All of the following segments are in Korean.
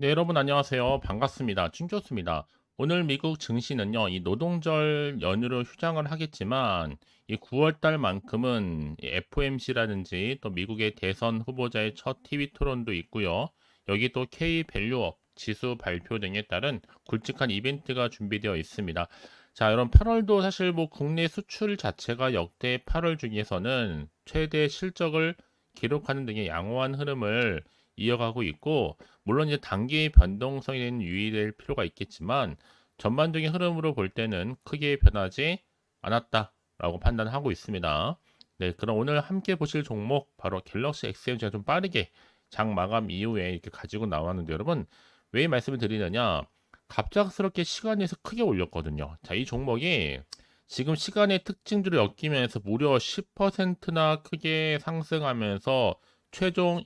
네, 여러분 안녕하세요. 반갑습니다. 춘교수입니다. 오늘 미국 증시는요, 이 노동절 연휴로 휴장을 하겠지만, 이 9월 달만큼은 FOMC라든지 또 미국의 대선 후보자의 첫 TV 토론도 있고요. 여기 또 K 밸류업 지수 발표 등에 따른 굵직한 이벤트가 준비되어 있습니다. 자, 여러분 8월도 사실 뭐 국내 수출 자체가 역대 8월 중에서는 최대 실적을 기록하는 등의 양호한 흐름을 이어가고 있고, 물론 이제 단기 변동성에는 유의될 필요가 있겠지만 전반적인 흐름으로 볼 때는 크게 변하지 않았다라고 판단하고 있습니다. 네, 그럼 오늘 함께 보실 종목 바로 갤럭시 XM 제가 좀 빠르게 장 마감 이후에 이렇게 가지고 나왔는데 여러분 왜 말씀을 드리느냐? 갑작스럽게 시간에서 크게 올렸거든요. 자, 이 종목이 지금 시간의 특징들을 엮이면서 무려 10%나 크게 상승하면서 최종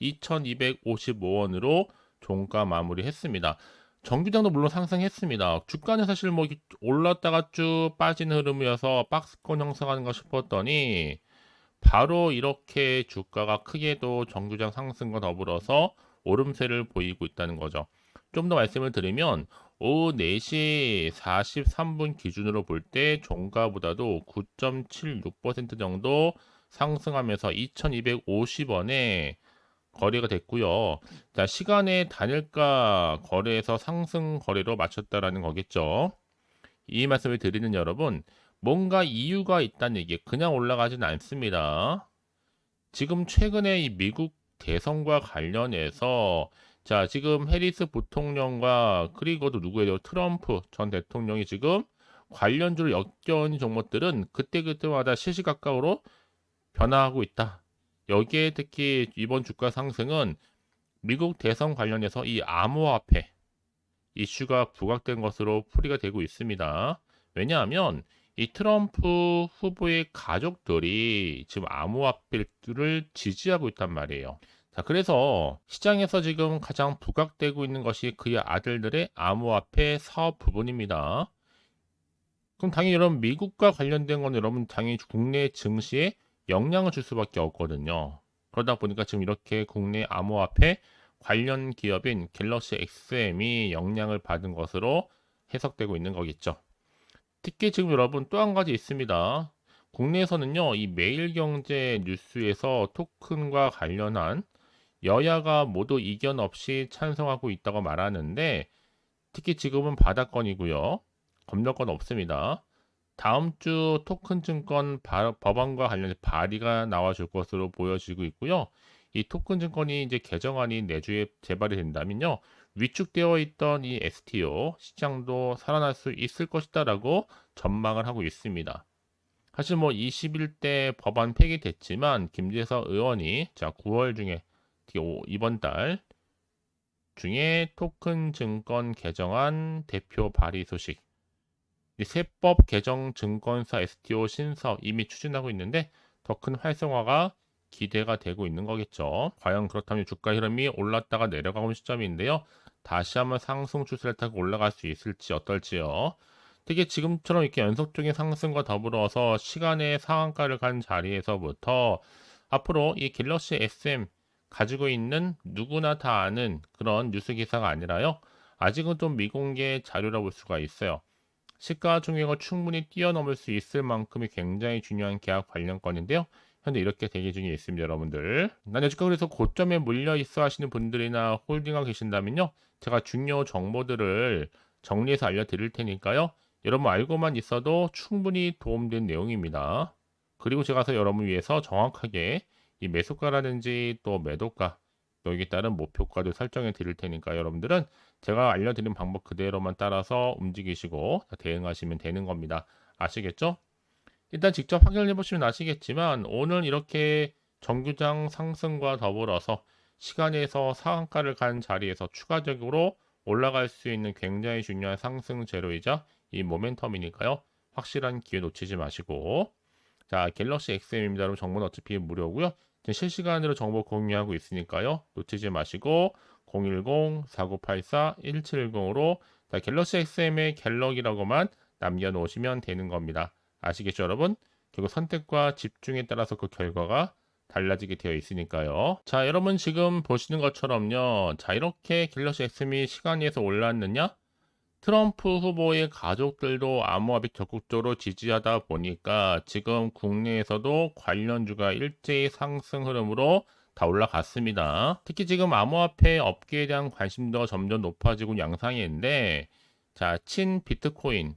2,255원으로 종가 마무리했습니다. 정규장도 물론 상승했습니다. 주가는 사실 뭐 올랐다가 쭉 빠지는 흐름이어서 박스권 형성하는가 싶었더니 바로 이렇게 주가가 크게도 정규장 상승과 더불어서 오름세를 보이고 있다는 거죠. 좀 더 말씀을 드리면 오후 4시 43분 기준으로 볼 때 종가보다도 9.76% 정도 상승하면서 2250원에 거래가 됐고요. 자, 시간의 단일가 거래에서 상승 거래로 맞췄다라는 거겠죠. 이 말씀을 드리는 여러분, 뭔가 이유가 있다는 얘기, 그냥 올라가진 않습니다. 지금 최근에 이 미국 대선과 관련해서 자, 지금 해리스 부통령과 그리고 또 누구예요? 트럼프 전 대통령이 지금 관련주를 엮여있는 종목들은 그때그때마다 시시각각으로 변화하고 있다. 여기에 특히 이번 주가 상승은 미국 대선 관련해서 이 암호화폐 이슈가 부각된 것으로 풀이가 되고 있습니다. 왜냐하면 이 트럼프 후보의 가족들이 지금 암호화폐를 지지하고 있단 말이에요. 자, 그래서 시장에서 지금 가장 부각되고 있는 것이 그의 아들들의 암호화폐 사업 부분입니다. 그럼 당연히 여러분 미국과 관련된 건 여러분 당연히 국내 증시에 영향을 줄 수밖에 없거든요. 그러다 보니까 지금 이렇게 국내 암호화폐 관련 기업인 갤럭시 XM이 영향을 받은 것으로 해석되고 있는 거겠죠. 특히 지금 여러분 또 한 가지 있습니다. 국내에서는요, 이 매일경제 뉴스에서 토큰과 관련한 여야가 모두 이견 없이 찬성하고 있다고 말하는데, 특히 지금은 바닥권이고요. 검역권 없습니다. 다음 주 토큰 증권 바, 법안과 관련해 발의가 나와줄 것으로 보여지고 있고요. 이 토큰 증권이 이제 개정안이 내주에 재발이 된다면요. 위축되어 있던 이 STO 시장도 살아날 수 있을 것이다라고 전망을 하고 있습니다. 사실 뭐 21대 법안 폐기됐지만 김재서 의원이 자 9월 중에 이번 달 중에 토큰 증권 개정안 대표 발의 소식 세법 개정 증권사 STO 신사업 이미 추진하고 있는데 더 큰 활성화가 기대가 되고 있는 거겠죠. 과연 그렇다면 주가 흐름이 올랐다가 내려가는 시점인데요. 다시 한번 상승 추세를 타고 올라갈 수 있을지 어떨지요. 특히 지금처럼 이렇게 연속적인 상승과 더불어서 시간의 상한가를 간 자리에서부터 앞으로 이 갤럭시 SM 가지고 있는 누구나 다 아는 그런 뉴스 기사가 아니라요. 아직은 좀 미공개 자료라 볼 수가 있어요. 시가총액을 충분히 뛰어넘을 수 있을 만큼이 굉장히 중요한 계약 관련 건인데요. 현재 이렇게 대기 중에 있습니다, 여러분들. 나는 주가 그래서 고점에 물려 있어 하시는 분들이나 홀딩하고 계신다면요. 제가 중요 정보들을 정리해서 알려드릴 테니까요. 여러분 알고만 있어도 충분히 도움된 내용입니다. 그리고 제가서 여러분 위해서 정확하게 이 매수가라든지 또 매도가 여기에 따른 목표가도 설정해 드릴 테니까 여러분들은 제가 알려드린 방법 그대로만 따라서 움직이시고 대응하시면 되는 겁니다. 아시겠죠? 일단 직접 확인해 보시면 아시겠지만 오늘 이렇게 정규장 상승과 더불어서 시간에서 상한가를 간 자리에서 추가적으로 올라갈 수 있는 굉장히 중요한 상승 재료이자 이 모멘텀이니까요. 확실한 기회 놓치지 마시고 자 갤럭시 XM입니다. 여러분 정보는 어차피 무료고요. 실시간으로 정보 공유하고 있으니까요. 놓치지 마시고 010-4984-1710으로 갤럭시 XM의 갤럭이라고만 남겨놓으시면 되는 겁니다. 아시겠죠 여러분? 결국 선택과 집중에 따라서 그 결과가 달라지게 되어 있으니까요. 자, 여러분 지금 보시는 것처럼요. 자, 이렇게 갤럭시 X미 시간에서 올랐느냐? 트럼프 후보의 가족들도 암호화폐 적극적으로 지지하다 보니까 지금 국내에서도 관련주가 일제히 상승 흐름으로 다 올라갔습니다. 특히 지금 암호화폐 업계에 대한 관심도가 점점 높아지고 양상인데, 자, 친 비트코인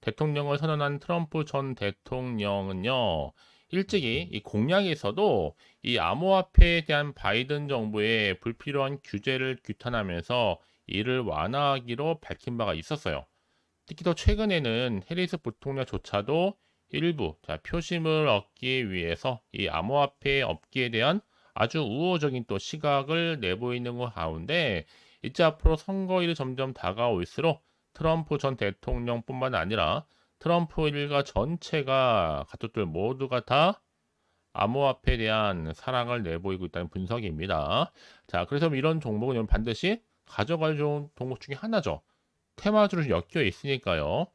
대통령을 선언한 트럼프 전 대통령은요, 일찍이 이 공약에서도 이 암호화폐에 대한 바이든 정부의 불필요한 규제를 규탄하면서 이를 완화하기로 밝힌 바가 있었어요. 특히 더 최근에는 해리스 부통령조차도 일부 자, 표심을 얻기 위해서 이 암호화폐 업계에 대한 아주 우호적인 또 시각을 내보이는 것 가운데 이제 앞으로 선거일이 점점 다가올수록 트럼프 전 대통령뿐만 아니라 트럼프 일가 전체가 가족들 모두가 다 암호화폐에 대한 사랑을 내보이고 있다는 분석입니다. 자, 그래서 이런 종목은 반드시 가져갈 좋은 종목 중에 하나죠. 테마주로 엮여 있으니까요.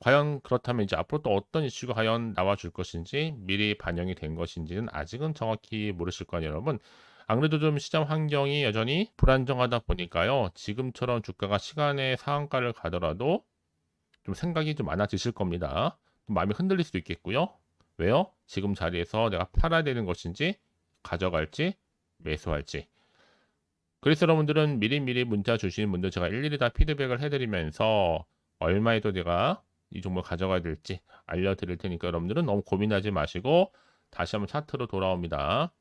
과연 그렇다면 이제 앞으로 또 어떤 이슈가 과연 나와줄 것인지 미리 반영이 된 것인지는 아직은 정확히 모르실 거 아니에요, 여러분. 아무래도 좀 시장 환경이 여전히 불안정하다 보니까요. 지금처럼 주가가 시간의 상한가를 가더라도 좀 생각이 좀 많아지실 겁니다. 좀 마음이 흔들릴 수도 있겠고요. 왜요? 지금 자리에서 내가 팔아야 되는 것인지 가져갈지 매수할지. 그래서 여러분들은 미리미리 문자 주시는 분들 제가 일일이 다 피드백을 해드리면서 얼마에도 내가 이 종목 가져가야 될지 알려드릴 테니까 여러분들은 너무 고민하지 마시고 다시 한번 차트로 돌아옵니다.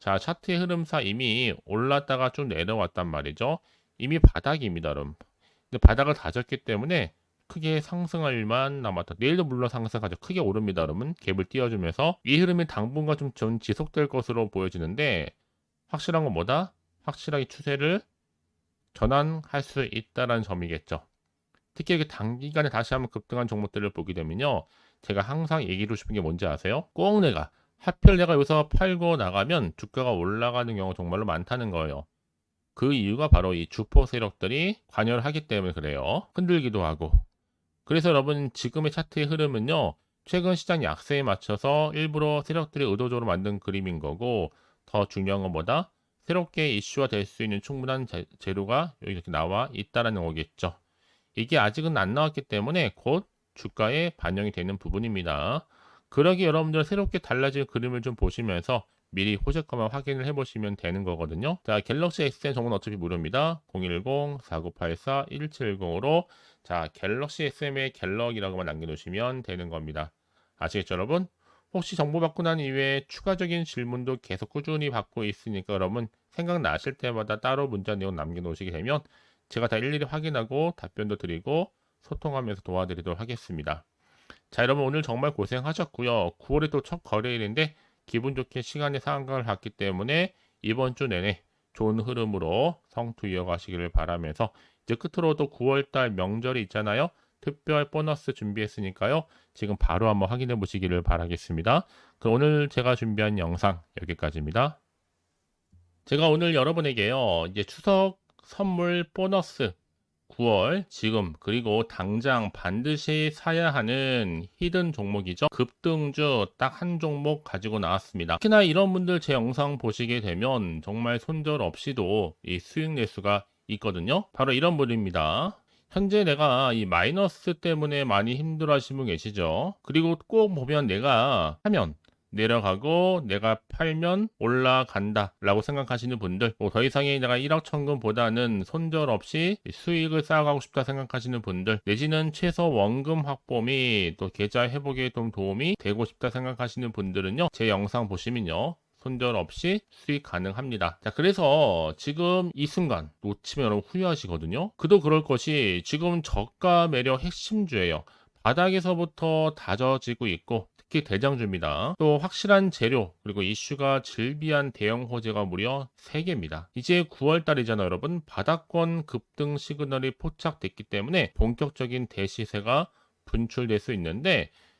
자, 차트의 흐름사 이미 올랐다가 좀 내려왔단 말이죠. 이미 바닥입니다, 여러분. 근데 바닥을 다졌기 때문에 크게 상승할 일만 남았다. 내일도 물론 상승하죠. 크게 오릅니다, 여러분. 갭을 띄워주면서 이 흐름이 당분간 좀, 좀 지속될 것으로 보여지는데 확실한 건 뭐다? 확실하게 추세를 전환할 수 있다는 점이겠죠. 특히 단기간에 다시 한번 급등한 종목들을 보게 되면요. 제가 항상 얘기하고 싶은 게 뭔지 아세요? 꼭 내가 하필 내가 여기서 팔고 나가면 주가가 올라가는 경우가 정말로 많다는 거예요. 그 이유가 바로 이 주포 세력들이 관여를 하기 때문에 그래요. 흔들기도 하고. 그래서 여러분 지금의 차트의 흐름은요. 최근 시장 약세에 맞춰서 일부러 세력들이 의도적으로 만든 그림인 거고 더 중요한 건 뭐다? 새롭게 이슈화 될 수 있는 충분한 재, 재료가 이렇게 나와 있다라는 거겠죠. 이게 아직은 안 나왔기 때문에 곧 주가에 반영이 되는 부분입니다. 그러기 여러분들 새롭게 달라질 그림을 좀 보시면서 미리 호재가만 확인을 해보시면 되는 거거든요. 자, 갤럭시 S10 정보는 어차피 무료입니다. 010-4984-1710으로 자, 갤럭시 SM의 갤럭이라고만 남겨놓으시면 되는 겁니다. 아시겠죠, 여러분? 혹시 정보 받고 난 이후에 추가적인 질문도 계속 꾸준히 받고 있으니까 여러분 생각나실 때마다 따로 문자 내용 남겨놓으시게 되면 제가 다 일일이 확인하고 답변도 드리고 소통하면서 도와드리도록 하겠습니다. 자 여러분 오늘 정말 고생하셨고요. 9월에 또 첫 거래일인데 기분 좋게 시간의 상한가를 갔기 때문에 이번 주 내내 좋은 흐름으로 성투 이어가시기를 바라면서 이제 끝으로 또 9월달 명절이 있잖아요. 특별 보너스 준비했으니까요. 지금 바로 한번 확인해 보시기를 바라겠습니다. 그럼 오늘 제가 준비한 영상 여기까지입니다. 제가 오늘 여러분에게요. 이제 추석 선물 보너스 9월 지금 그리고 당장 반드시 사야 하는 히든 종목이죠. 급등주 딱 한 종목 가지고 나왔습니다. 특히나 이런 분들 제 영상 보시게 되면 정말 손절 없이도 이 수익 내수가 있거든요. 바로 이런 분입니다. 현재 내가 이 마이너스 때문에 많이 힘들어 하시는 분 계시죠? 그리고 꼭 보면 내가 하면 내려가고 내가 팔면 올라간다 라고 생각하시는 분들 뭐 더 이상의 내가 1억 천금보다는 손절 없이 수익을 쌓아가고 싶다 생각하시는 분들 내지는 최소 원금 확보 및 또 계좌 회복에 좀 도움이 되고 싶다 생각하시는 분들은요 제 영상 보시면요 손절 없이 수익 가능합니다. 자, 그래서 지금 이 순간 놓치면 여러분 후회하시거든요. 그도 그럴 것이 지금 저가 매력 핵심주예요. 바닥에서부터 다져지고 있고 특히 대장주입니다. 또 확실한 재료 그리고 이슈가 질비한 대형 호재가 무려 3개입니다. 이제 9월 달이잖아요, 여러분. 바닥권 급등 시그널이 포착됐기 때문에 본격적인 대시세가 분출될 수 있는데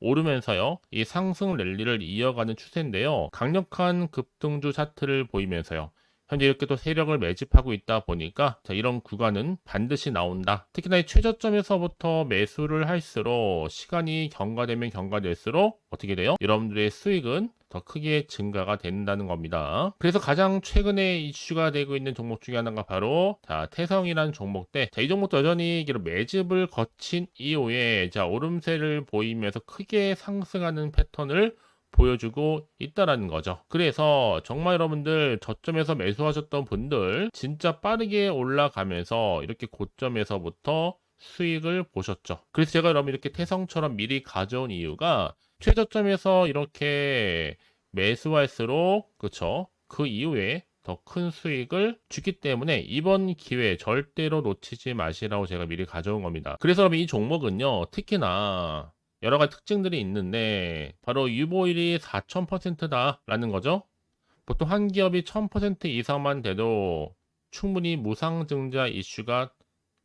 오르면서요. 이 상승 랠리를 이어가는 추세인데요. 강력한 급등주 차트를 보이면서요. 현재 이렇게 또 세력을 매집하고 있다 보니까 자, 이런 구간은 반드시 나온다. 특히나 이 최저점에서부터 매수를 할수록 시간이 경과되면 경과될수록 어떻게 돼요? 여러분들의 수익은 더 크게 증가가 된다는 겁니다. 그래서 가장 최근에 이슈가 되고 있는 종목 중에 하나가 바로 자 태성이라는 종목대 자, 이 종목도 여전히 매집을 거친 이후에 자 오름세를 보이면서 크게 상승하는 패턴을 보여주고 있다라는 거죠. 그래서 정말 여러분들 저점에서 매수하셨던 분들 진짜 빠르게 올라가면서 이렇게 고점에서부터 수익을 보셨죠. 그래서 제가 여러분 이렇게 태성처럼 미리 가져온 이유가 최저점에서 이렇게 매수할수록 그쵸 그 이후에 더 큰 수익을 주기 때문에 이번 기회 절대로 놓치지 마시라고 제가 미리 가져온 겁니다. 그래서 여러분 이 종목은요 특히나 여러 가지 특징들이 있는데 바로 유보율이 4000%다라는 거죠. 보통 한 기업이 1000% 이상만 돼도 충분히 무상증자 이슈가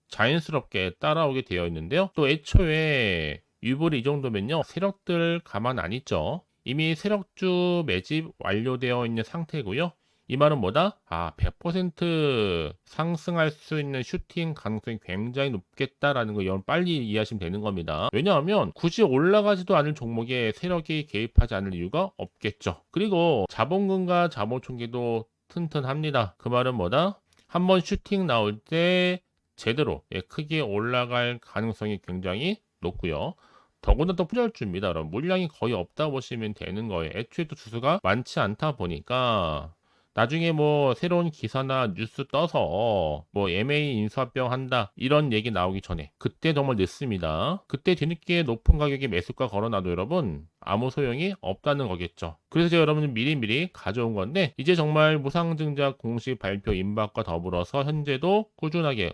자연스럽게 따라오게 되어 있는데요. 또 애초에 유보율이 이 정도면요. 세력들 가만 안 있죠. 이미 세력주 매집 완료되어 있는 상태고요. 이 말은 뭐다? 아, 100% 상승할 수 있는 슈팅 가능성이 굉장히 높겠다라는 거 여러분 빨리 이해하시면 되는 겁니다. 왜냐하면 굳이 올라가지도 않을 종목에 세력이 개입하지 않을 이유가 없겠죠. 그리고 자본금과 자본총계도 튼튼합니다. 그 말은 뭐다? 한번 슈팅 나올 때 제대로 예, 크게 올라갈 가능성이 굉장히 높고요. 더구나 더 부절주입니다. 여러분 물량이 거의 없다 보시면 되는 거예요. 애초에 또 주수가 많지 않다 보니까 나중에 뭐 새로운 기사나 뉴스 떠서 뭐 MA 인수합병 한다 이런 얘기 나오기 전에 그때 정말 늦습니다. 그때 뒤늦게 높은 가격에 매수가 걸어놔도 여러분 아무 소용이 없다는 거겠죠. 그래서 제가 여러분 미리미리 가져온 건데 이제 정말 무상증자 공식 발표 임박과 더불어서 현재도 꾸준하게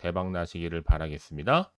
대박 나시기를 바라겠습니다.